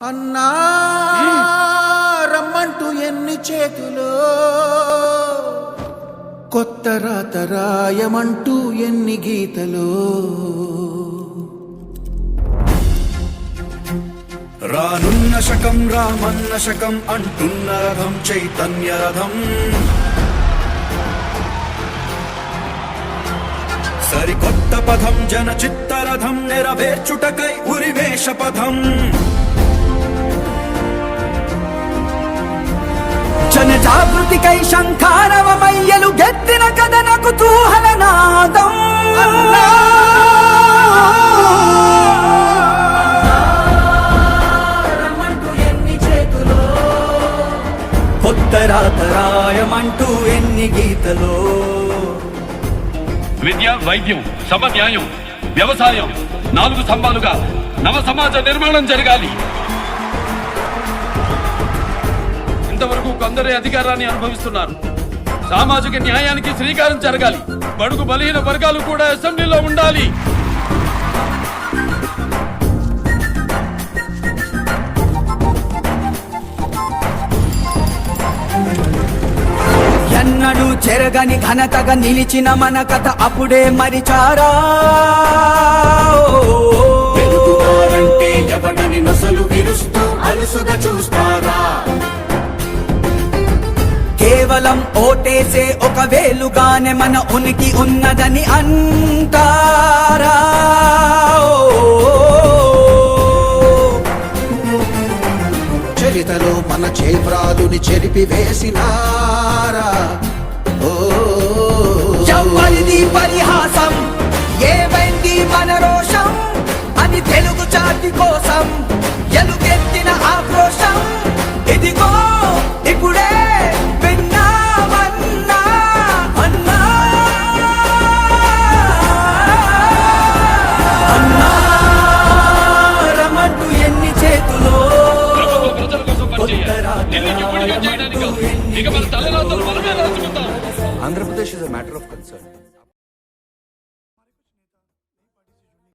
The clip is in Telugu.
అన్నా రమ్మంటూ ఎన్ని చేతులు? కొత్త రాత రాయమంటూ ఎన్ని గీతలు? రానున్న శకం రామన్న శకం అంటున్న రథం చైతన్య రథం. సరికొత్త పథం జన చిత్తరథం నెరవేర్చుటకై ఉరివేష పథం జాగృతికై శంఖారవమయ్యలు గెత్తిన కథన కుతూహల నాదం కొత్త రాతరాయమంటూ ఎన్ని గీతలో? విద్య వైద్యం సమన్యాయం వ్యవసాయం నాలుగు స్తంభాలుగా నవ సమాజ నిర్మాణం జరగాలి. ఇంతవరకు కొందరే అధికారాన్ని అనుభవిస్తున్నారు. సామాజిక న్యాయానికి శ్రీకారం జరగాలి. బడుగు బలహీన వర్గాలు కూడా అసెంబ్లీలో ఉండాలి. ఎన్నడూ చెరగని ఘనతగా నిలిచిన మన కథ అప్పుడే మరిచారా? వెలుగువారంటే ఎవడని నొసలు విరుస్తూ అలుసుగా చూస్తారా? కేవలం ఓటేసే ఒక వేలుగానే మన ఉనికి ఉన్నదని అంటారా? చరితలో మన చేబ్రాలుని చెరిపి వేసినారా? ఎవరిది పరిహాసం ఏమైంది మన రోషం? అని తెలుగు జాతి కోసం ఎలుగెత్తిన పనిచేయాలి ఢిల్లీకి ఊడిగం చేయడానికి కాదు. ఇక మన తలరాతలు మనమే